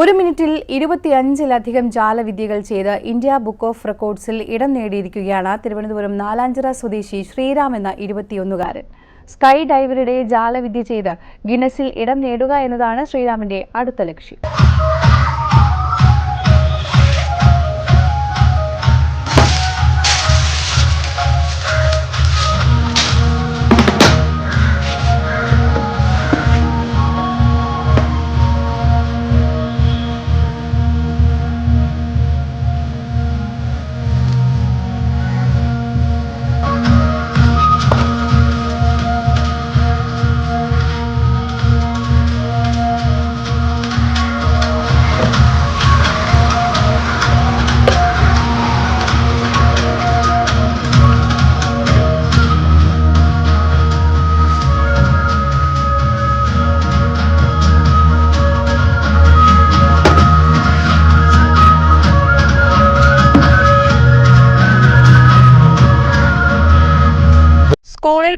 ഒരു മിനിറ്റിൽ ഇരുപത്തിയഞ്ചിലധികം ജാലവിദ്യകൾ ചെയ്ത് ഇന്ത്യ ബുക്ക് ഓഫ് റെക്കോർഡ്സിൽ ഇടം നേടിയിരിക്കുകയാണ് തിരുവനന്തപുരം നാലാഞ്ചിറ സ്വദേശി ശ്രീറാം എന്ന ഇരുപത്തിയൊന്നുകാരൻ. സ്കൈ ഡൈവറുടെ ജാലവിദ്യ ചെയ്ത് ഗിന്നസിൽ ഇടം നേടുക എന്നതാണ് ശ്രീറാമിന്റെ അടുത്ത ലക്ഷ്യം.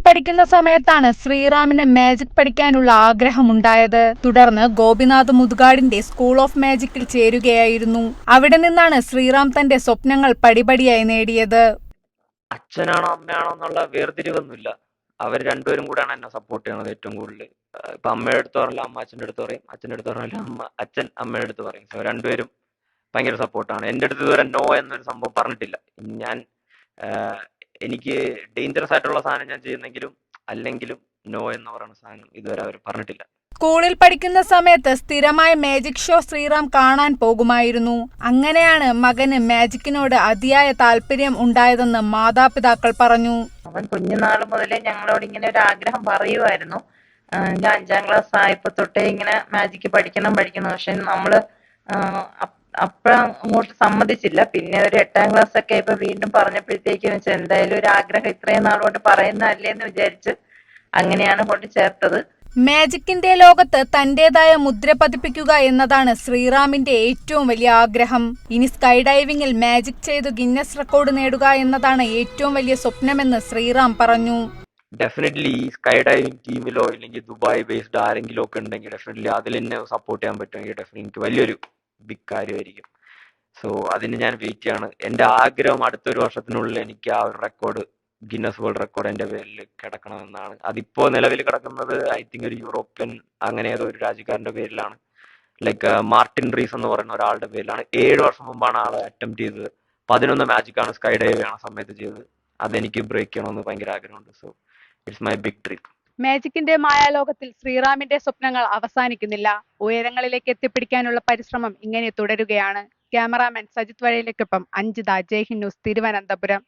പഠിക്കുന്ന സമയത്താണ് ശ്രീറാമിന് മാജിക് പഠിക്കാനുള്ള ആഗ്രഹം ആഗ്രഹമുണ്ടായത്. തുടർന്ന് ഗോപിനാഥ് മുതുകാടിന്റെ സ്കൂൾ ഓഫ് മാജിക്കിൽ ചേരുകയായിരുന്നു. അവിടെ നിന്നാണ് ശ്രീറാം തന്റെ സ്വപ്നങ്ങൾ പടിപടിയായി നേടിയത്. അച്ഛനാണോ അമ്മയാണോ എന്നുള്ള വേർതിരിവൊന്നുമില്ല. അവർ രണ്ടുപേരും കൂടെയാണ് എന്നെ സപ്പോർട്ട് ചെയ്യണത് ഏറ്റവും കൂടുതൽ. ഇപ്പൊ അമ്മയുടെ അടുത്ത് പറഞ്ഞാൽ അമ്മ അച്ഛന്റെ അടുത്ത് പറയും. അച്ഛന്റെ അടുത്ത് പറഞ്ഞാൽ അമ്മ അച്ഛൻ അമ്മയുടെ അടുത്ത് പറയും. സോ രണ്ടുപേരും ഭയങ്കര സപ്പോർട്ടാണ് എന്റെ അടുത്ത് ഇതുവരെ നോ എന്നൊരു സംഭവം പറഞ്ഞിട്ടില്ല. ഞാൻ എനിക്ക് ഡേഞ്ചറസ് ആയിട്ടുള്ള സാധനം ഞാൻ ചെയ്യുന്നെങ്കിലും അല്ലെങ്കിലും നോ എന്ന് പറയുന്ന സാധനം ഇതുവരെ അവർ പറഞ്ഞിട്ടില്ല. സ്കൂളിൽ പഠിക്കുന്ന സമയത്ത് സ്ഥിരമായി മാജിക് ഷോ ശ്രീറാം കാണാൻ പോകുമായിരുന്നു. അങ്ങനെയാണ് മകന് മാജിക്കിനോട് അതിയായ താല്പര്യം ഉണ്ടായതെന്ന് മാതാപിതാക്കൾ പറഞ്ഞു. അവൻ കുഞ്ഞുനാൾ മുതലേ ഞങ്ങളോട് ഇങ്ങനെ ഒരു ആഗ്രഹം പറയുമായിരുന്നു. ഞാൻ അഞ്ചാം ക്ലാസ് ആയപ്പോ തൊട്ടേ ഇങ്ങനെ മാജിക്ക് പഠിക്കണം പഠിക്കണം. പക്ഷെ നമ്മൾ അപ്പഴ അങ്ങോട്ട് സമ്മതിച്ചില്ല. പിന്നെ ഒരു എട്ടാം ക്ലാസ് ഒക്കെ ആയപ്പോ വീണ്ടും പറഞ്ഞപ്പോഴത്തേക്കും വെച്ചാൽ എന്തായാലും ഒരു ആഗ്രഹം ഇത്രയും നാളുകൊണ്ട് പറയുന്നതല്ലേ എന്ന് വിചാരിച്ച് അങ്ങനെയാണ് കൊണ്ട് ചേർത്തത്. മാജിക്കിന്റെ ലോകത്ത് തന്റേതായ മുദ്ര പതിപ്പിക്കുക എന്നതാണ് ശ്രീറാമിന്റെ ഏറ്റവും വലിയ ആഗ്രഹം. ഇനി സ്കൈ ഡൈവിംഗിൽ മാജിക് ചെയ്ത് ഗിന്നസ് റെക്കോർഡ് നേടുക എന്നതാണ് ഏറ്റവും വലിയ സ്വപ്നമെന്ന് ശ്രീറാം പറഞ്ഞു. ഡെഫിനറ്റ്ലി ഈ സ്കൈ ഡൈവിംഗ് ടീമിലോ അല്ലെങ്കിൽ ദുബായ് ബേസ്ഡ് ആരെങ്കിലും ഒക്കെ ഉണ്ടെങ്കിൽ ഡെഫിനറ്റ്ലി അതിൽ എന്നെ സപ്പോർട്ട് ചെയ്യാൻ പറ്റുമെങ്കിൽ ഡെഫിനറ്റ്ലി എനിക്ക് വലിയൊരു ബിഗ് കാര്യമായിരിക്കും സോ അതിന് ഞാൻ വെയിറ്റ് ചെയ്യാണ്. എന്റെ ആഗ്രഹം അടുത്തൊരു വർഷത്തിനുള്ളിൽ എനിക്ക് ആ ഒരു റെക്കോർഡ് ഗിന്നസ് വേൾഡ് റെക്കോർഡ് എന്റെ പേരിൽ കിടക്കണമെന്നാണ്. അതിപ്പോ നിലവിൽ കിടക്കുന്നത് ഐ തിങ്ക് ഒരു യൂറോപ്യൻ അങ്ങനെ ഏതോ ഒരു രാജ്യക്കാരന്റെ പേരിലാണ്. ലൈക്ക് മാർട്ടിൻ റീസ് എന്ന് പറയുന്ന ഒരാളുടെ പേരിലാണ്. ഏഴ് വർഷം മുമ്പാണ് ആൾ അറ്റംപ്റ്റ് ചെയ്തത്. പതിനൊന്ന് മാജിക്കാണ് സ്കൈ ഡൈവ് ആണ് സമയത്ത് ചെയ്തത്. അതെനിക്ക് ബ്രേക്ക് ചെയ്യണമെന്ന് ഭയങ്കര ആഗ്രഹമുണ്ട്. So it's my big dream മാജിക്കിന്റെ മായാലോകത്തിൽ ശ്രീറാമിന്റെ സ്വപ്നങ്ങൾ അവസാനിക്കുന്നില്ല. ഉയരങ്ങളിലേക്ക് എത്തിപ്പിടിക്കാനുള്ള പരിശ്രമം ഇങ്ങനെ തുടരുകയാണ്. ക്യാമറാമാൻ സജിത് വഴയിലേക്കൊപ്പം അഞ്ജിത. ജയ്ഹിൻ ന്യൂസ് തിരുവനന്തപുരം.